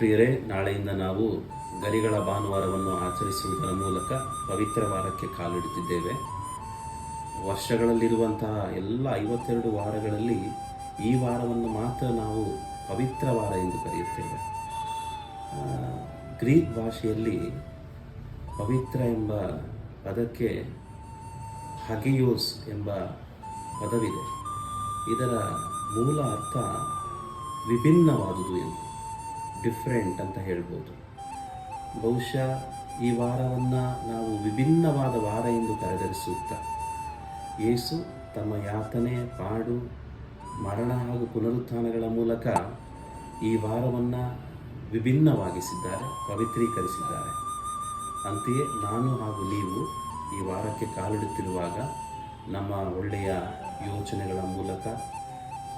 ಪ್ರಿಯರೇ, ನಾಳೆಯಿಂದ ನಾವು ಗರಿಗಳ ಭಾನುವಾರವನ್ನು ಆಚರಿಸುವುದರ ಮೂಲಕ ಪವಿತ್ರ ವಾರಕ್ಕೆ ಕಾಲಿಡುತ್ತಿದ್ದೇವೆ. ವರ್ಷಗಳಲ್ಲಿರುವಂತಹ ಎಲ್ಲ ಐವತ್ತೆರಡು ವಾರಗಳಲ್ಲಿ ಈ ವಾರವನ್ನು ಮಾತ್ರ ನಾವು ಪವಿತ್ರ ವಾರ ಎಂದು ಕರೆಯುತ್ತೇವೆ. ಗ್ರೀಕ್ ಭಾಷೆಯಲ್ಲಿ ಪವಿತ್ರ ಎಂಬ ಪದಕ್ಕೆ ಹಗಿಯೋಸ್ ಎಂಬ ಪದವಿದೆ. ಇದರ ಮೂಲ ಅರ್ಥ ವಿಭಿನ್ನವಾದುದು ಎಂದು. ಡಿಫ್ರೆಂಟ್ ಅಂತ ಹೇಳ್ಬೋದು. ಬಹುಶಃ ಈ ವಾರವನ್ನು ನಾವು ವಿಭಿನ್ನವಾದ ವಾರ ಎಂದು ಕರೆದರಿಸುತ್ತಾ ಏಸು ತಮ್ಮ ಯಾತನೆ, ಪಾಡು, ಮರಣ ಹಾಗೂ ಪುನರುತ್ಥಾನಗಳ ಮೂಲಕ ಈ ವಾರವನ್ನು ವಿಭಿನ್ನವಾಗಿಸಿದ್ದಾರೆ, ಪವಿತ್ರೀಕರಿಸಿದ್ದಾರೆ. ಅಂತೆಯೇ ನಾನು ಹಾಗೂ ನೀವು ಈ ವಾರಕ್ಕೆ ಕಾಲಿಡುತ್ತಿರುವಾಗ ನಮ್ಮ ಒಳ್ಳೆಯ ಯೋಚನೆಗಳ ಮೂಲಕ,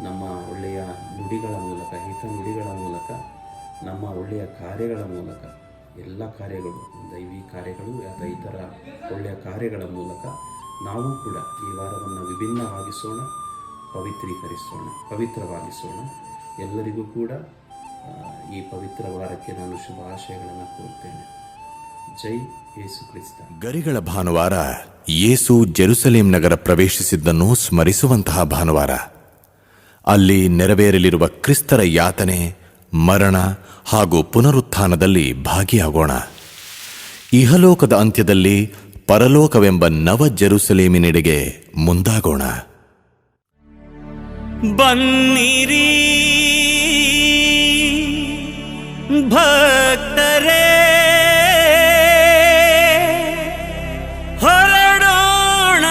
ನಮ್ಮ ಒಳ್ಳೆಯ ನುಡಿಗಳ ಮೂಲಕ ಹಿತ ನುಡಿಗಳ ಮೂಲಕ ನಮ್ಮ ಒಳ್ಳೆಯ ಕಾರ್ಯಗಳ ಮೂಲಕ, ಎಲ್ಲ ಕಾರ್ಯಗಳು, ದೈವಿ ಕಾರ್ಯಗಳು ಅಥವಾ ಇತರ ಒಳ್ಳೆಯ ಕಾರ್ಯಗಳ ಮೂಲಕ ನಾವು ಕೂಡ ಈ ವಾರವನ್ನು ವಿಭಿನ್ನವಾಗಿಸೋಣ, ಪವಿತ್ರೀಕರಿಸೋಣ, ಪವಿತ್ರವಾಗಿಸೋಣ. ಎಲ್ಲರಿಗೂ ಕೂಡ ಈ ಪವಿತ್ರ ವಾರಕ್ಕೆ ನಾನು ಶುಭಾಶಯಗಳನ್ನು ಕೋರುತ್ತೇನೆ. ಜೈ ಯೇಸು ಕ್ರಿಸ್ತ. ಗರಿಗಳ ಭಾನುವಾರ ಯೇಸು ಜೆರುಸಲೇಂ ನಗರ ಪ್ರವೇಶಿಸಿದ್ದನ್ನು ಸ್ಮರಿಸುವಂತಹ ಭಾನುವಾರ. ಅಲ್ಲಿ ನೆರವೇರಲಿರುವ ಕ್ರಿಸ್ತರ ಯಾತನೆ ಮರಣ ಹಾಗೂ ಪುನರುತ್ಥಾನದಲ್ಲಿ ಭಾಗಿಯಾಗೋಣ. ಇಹಲೋಕದ ಅಂತ್ಯದಲ್ಲಿ ಪರಲೋಕವೆಂಬ ನವ ಜೆರುಸಲೇಮಿನೆಡೆಗೆ ಮುಂದಾಗೋಣ. ಬನ್ನಿರಿ. ಭಕ್ತರೇ. ಹೊರಡೋಣ.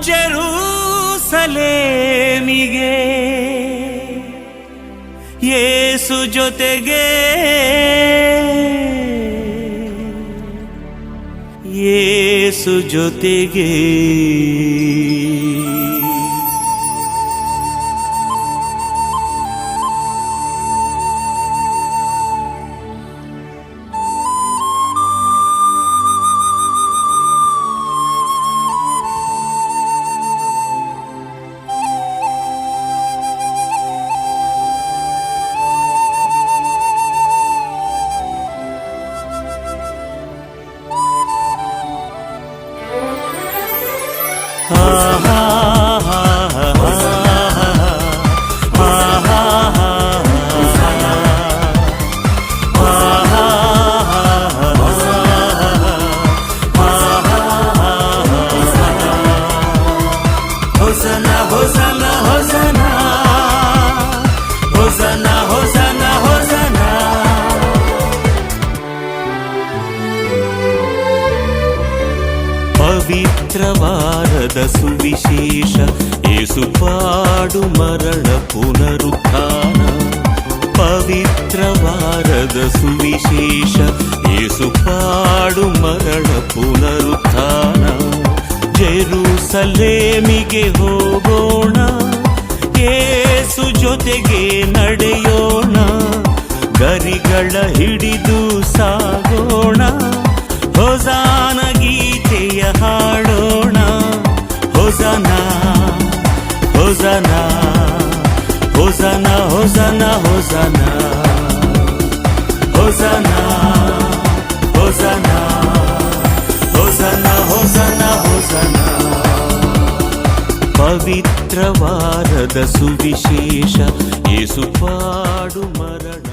ಜೆರೂಸಲೇಮಿಗೆ. ಏಸು ಜೊತೆಗೆ ಏಸು ಜೊತೆಗೆ 啊。ಪವಿತ್ರವಾರದ ಸುವಿಶೇಷ, ಏಸು ಪಾಡು ಮರಣ ಪುನರುತ್ಥಾನ. ಪವಿತ್ರವಾರದ ಸುವಿಶೇಷ, ಏಸು ಪಾಡು ಮರಣ ಪುನರುತ್ಥಾನ. ಜೆರೂಸಲೇಮಿಗೆ ಹೋಗೋಣ, ಏಸು ಜೊತೆಗೆ ನಡೆಯೋಣ. ಗರಿಗಳ ಹಿಡಿದು ಸಾಗೋಣ. హోజనా హోజనా హోజనా హోజనా హోజనా హోజనా హోజనా హోజనా హోజనా హోజనా పవిత్ర వారద సువిశేష యేసు పాడు మరణ